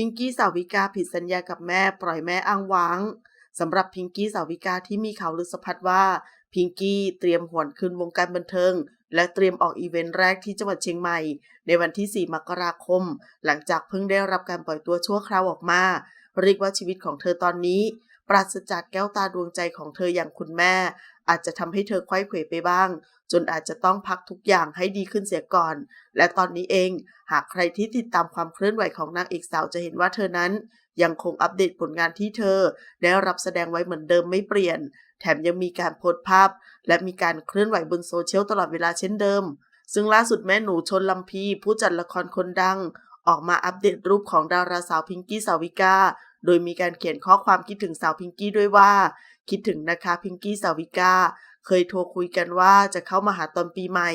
พิงกี้สาวิกาผิดสัญญากับแม่ปล่อยแม่อ้างว้างสำหรับพิงกี้สาวิกาที่มีข่าวลือสะพัดว่า พิงกี้เตรียมหวนคืนวงการบันเทิง และเตรียมออกอีเวนต์แรกที่จังหวัดเชียงใหม่ ในวันที่ 4 มกราคม หลังจากเพิ่งได้รับการปล่อยตัวชั่วคราวออกมา เรียกว่าชีวิตของเธอตอนนี้ ปราศจากแก้วตาดวงใจของเธออย่างคุณแม่ อาจจะทำให้เธอควยเขวไปบ้าง จนอาจจะต้องพักทุกอย่างให้ดีขึ้นเสียก่อน และตอนนี้เอง หากใครที่ติดตามความเคลื่อนไหวของนางเอกสาวจะเห็นว่าเธอนั้น ยังคงอัปเดตผลงานที่เธอ ได้รับแสดงไว้เหมือนเดิมไม่เปลี่ยน แถมยังมีการโพสต์ภาพ และมีการเคลื่อนไหวบนโซเชียลตลอดเวลาเช่นเดิม ซึ่งล่าสุดแม่หนูชนลำพีผู้จัดละครคนดังออกมาอัปเดตรูปของดาราสาวพิงกี้สาวิกา โดยมีการเขียนข้อความคิดถึงสาวพิงกี้ด้วยว่า คิดถึงนะคะพิงกี้สาวิกาเคยโทรคุยกันว่าจะเข้ามาหาตอนปีใหม่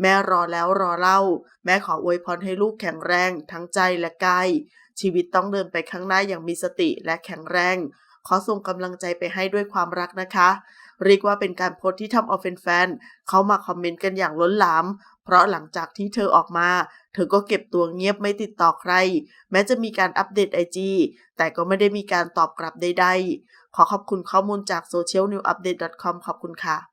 แม่รอแล้วรอเล่า แม่ขออวยพรให้ลูกแข็งแรง ทั้งใจและกายชีวิตต้องเดินไปข้างหน้าอย่างมีสติและแข็งแรง ขอส่งกำลังใจไปให้ด้วยความรักนะคะ เรียกว่าเป็นการโพสต์ที่ทำเอาแฟนๆเขามาคอมเมนต์กันอย่างล้นหลาม เพราะหลังจากที่เธอออกมา เธอก็เก็บตัวเงียบไม่ติดต่อใคร แม้จะมีการอัปเดตไอจีแต่ก็ไม่ได้มีการตอบกลับใดๆ ขอขอบคุณข้อมูลจาก socialnewupdate.com ขอบคุณค่ะ